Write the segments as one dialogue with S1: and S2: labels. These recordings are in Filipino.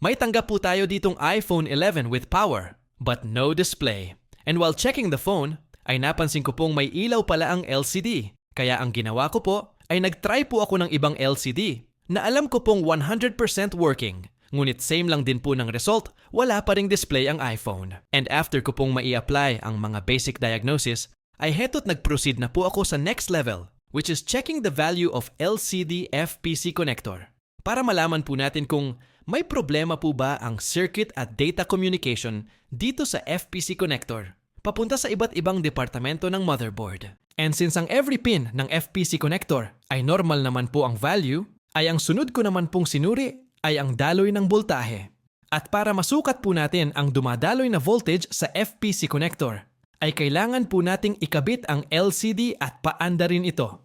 S1: May tanggap po tayo ditong iPhone 11 with power, but no display. And while checking the phone, ay napansin ko pong may ilaw pala ang LCD. Kaya ang ginawa ko po ay nag-try po ako ng ibang LCD na alam ko pong 100% working. Ngunit same lang din po ng result, wala pa ring display ang iPhone. And after ko pong mai-apply ang mga basic diagnosis, ay heto't nag-proceed na po ako sa next level, which is checking the value of LCD FPC connector. Para malaman po natin kung may problema po ba ang circuit at data communication dito sa FPC connector, papunta sa iba't ibang departamento ng motherboard. And since ang every pin ng FPC connector ay normal naman po ang value, ay ang sunod ko naman pong sinuri ay ang daloy ng voltahe. At para masukat po natin ang dumadaloy na voltage sa FPC connector, ay kailangan po nating ikabit ang LCD at paanda rin ito.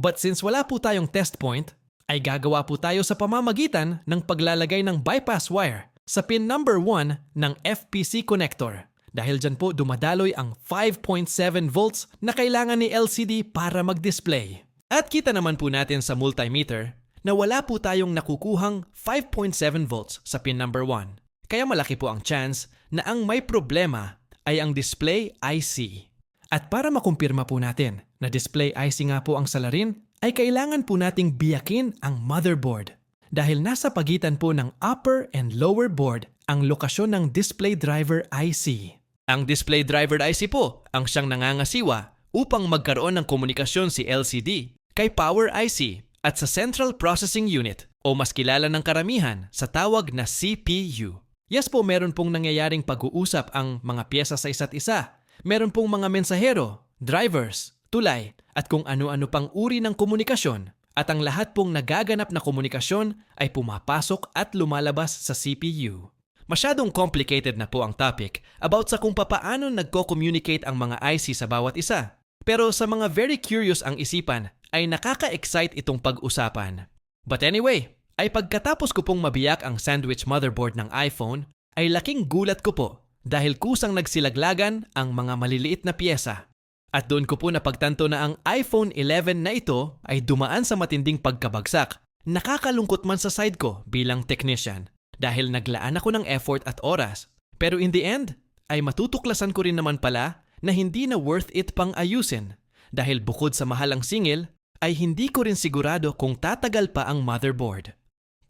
S1: But since wala po tayong test point, ay gagawa po tayo sa pamamagitan ng paglalagay ng bypass wire sa pin number 1 ng FPC connector. Dahil dyan po dumadaloy ang 5.7 volts na kailangan ni LCD para mag-display. At kita naman po natin sa multimeter na wala po tayong nakukuhang 5.7 volts sa pin number 1. Kaya malaki po ang chance na ang may problema ay ang display IC. At para makumpirma po natin na display IC nga po ang salarin, ay kailangan po nating biyakin ang motherboard. Dahil nasa pagitan po ng upper and lower board ang lokasyon ng display driver IC. Ang display driver IC po ang siyang nangangasiwa upang magkaroon ng komunikasyon si LCD kay power IC at sa Central Processing Unit o mas kilala ng karamihan sa tawag na CPU. Yes po, meron pong nangyayaring pag-uusap ang mga pyesa sa isa't isa. Meron pong mga mensahero, drivers, tulay, at kung ano-ano pang uri ng komunikasyon. At ang lahat pong nagaganap na komunikasyon ay pumapasok at lumalabas sa CPU. Masyadong complicated na po ang topic about sa kung papaano nagko-communicate ang mga IC sa bawat isa. Pero sa mga very curious ang isipan, ay nakaka-excite itong pag-usapan. But anyway, ay pagkatapos ko pong mabiyak ang sandwich motherboard ng iPhone, ay laking gulat ko po dahil kusang nagsilaglagan ang mga maliliit na pyesa. At doon ko po napagtanto na ang iPhone 11 na ito ay dumaan sa matinding pagkabagsak. Nakakalungkot man sa side ko bilang technician dahil naglaan ako ng effort at oras. Pero in the end, ay matutuklasan ko rin naman pala na hindi na worth it pang ayusin dahil bukod sa mahalang singil, ay hindi ko rin sigurado kung tatagal pa ang motherboard.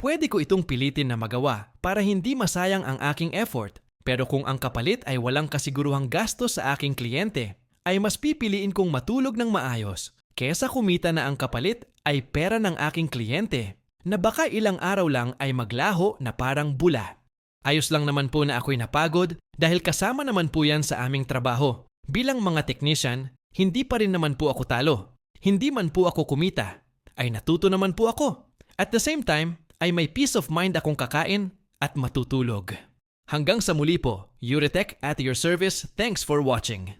S1: Pwede ko itong pilitin na magawa para hindi masayang ang aking effort. Pero kung ang kapalit ay walang kasiguruhang gastos sa aking kliyente, ay mas pipiliin kong matulog ng maayos kesa kumita na ang kapalit ay pera ng aking kliyente na baka ilang araw lang ay maglaho na parang bula. Ayos lang naman po na ako'y napagod dahil kasama naman po yan sa aming trabaho. Bilang mga technician, hindi pa rin naman po ako talo. Hindi man po ako kumita. Ay natuto naman po ako. At the same time, ay may peace of mind akong kakain at matutulog. Hanggang sa muli po, Euritech at your service, thanks for watching.